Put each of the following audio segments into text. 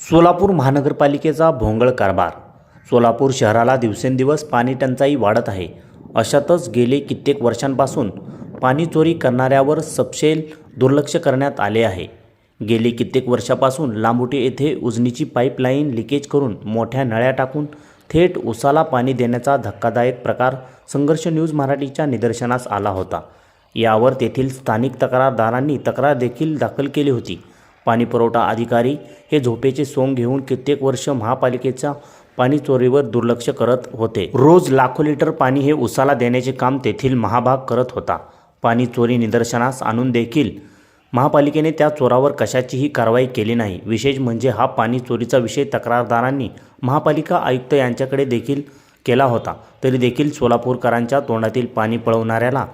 सोलापूर महानगरपालिकेचा भोंगळ कारभार. सोलापूर शहराला दिवसेंदिवस पाणी टंचाई वाढत आहे. अशातच गेले कित्येक वर्षांपासून पाणी चोरी करणाऱ्यावर सपशेल दुर्लक्ष करण्यात आले आहे. गेली कित्येक वर्षापासून लांबुटे येथे उजनीची पाईपलाईन लिकेज करून मोठ्या नळ्या टाकून थेट उसाला पाणी देण्याचा धक्कादायक प्रकार संघर्ष न्यूज मराठीच्या निदर्शनास आला होता. यावर तेथील स्थानिक तक्रारदारांनी तक्रार देखील दाखल केली होती. पाणी पुरवठा अधिकारी हे झोपेचे सोंग घेऊन कित्येक वर्ष महापालिकेच्या पाणी चोरीवर दुर्लक्ष करत होते. रोज लाखो लिटर पाणी हे उसाला देण्याचे काम तेथील महाभाग करत होता. पाणी चोरी निदर्शनास आणून देखील महापालिकेने त्या चोरावर कशाचीही कारवाई केली नाही. विशेष म्हणजे हा पाणी चोरीचा विषय तक्रारदारांनी महापालिका आयुक्त यांच्याकडे देखील केला होता. तरी देखील सोलापूरकरांच्या तोंडातील पाणी पळवणाऱ्याला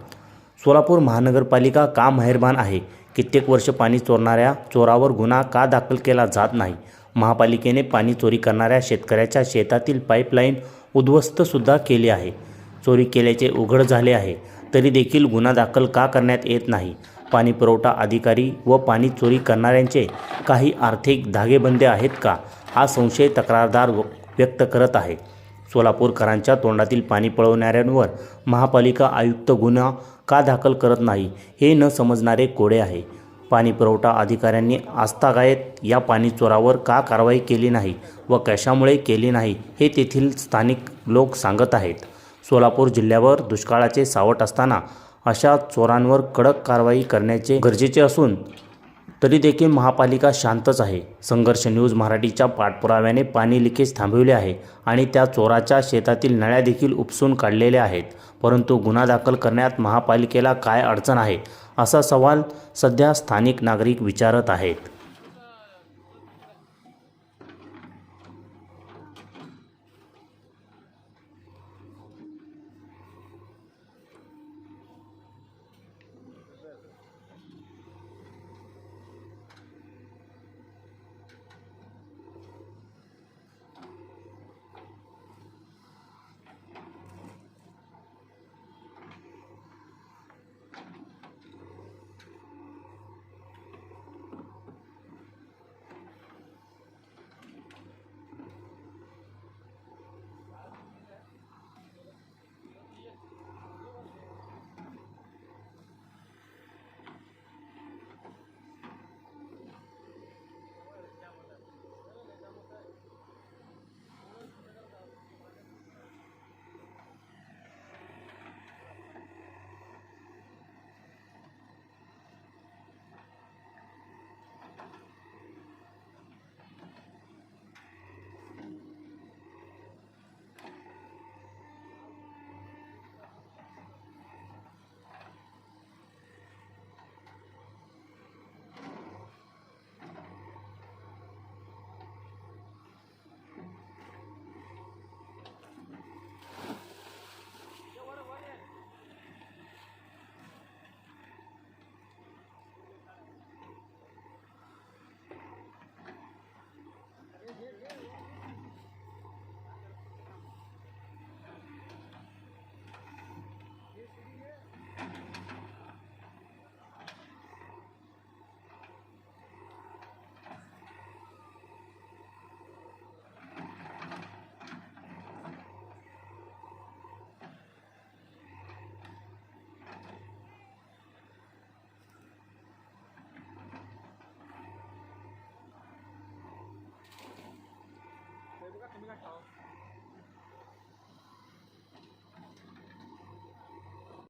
सोलापूर महानगरपालिका का मेहरबान आहे? कित्येक वर्ष पाणी चोरणाऱ्या चोरावर गुन्हा का दाखल केला जात नाही? महापालिकेने पाणी चोरी करणाऱ्या शेतकऱ्याच्या शेतातील पाईपलाईन उद्ध्वस्तसुद्धा केली आहे. चोरी केल्याचे उघड झाले आहे. तरी देखील गुन्हा दाखल का करण्यात येत नाही? पाणी पुरवठा अधिकारी व पाणी चोरी करणाऱ्यांचे काही आर्थिक धागेबंदे आहेत का? हा संशय तक्रारदार व- व्यक्त करत आहे. सोलापूरकरांच्या तोंडातील पाणी पळवणाऱ्यांवर महापालिका आयुक्त गुन्हा का दाखल करत नाही हे न समजणारे कोडे आहे. पाणी पुरवठा अधिकाऱ्यांनी आस्थागायत या पाणी चोरावर का कारवाई केली नाही व कशामुळे केली नाही हे तेथील स्थानिक लोक सांगत आहेत. सोलापूर जिल्ह्यावर दुष्काळाचे सावट असताना अशा चोरांवर कडक कारवाई करण्याचे गरजेचे असून तरी देखील महापालिका शांतच आहे. संघर्ष न्यूज मराठीच्या पाठपुराव्याने पाणी लिकेज थांबविले आहे आणि त्या चोराच्या शेतातील नळ्या देखील उपसून काढलेल्या आहेत. परंतु गुन्हा दाखल करण्यात महापालिकेला काय अडचण आहे असा सवाल सध्या स्थानिक नागरिक विचारत आहेत. wonderful.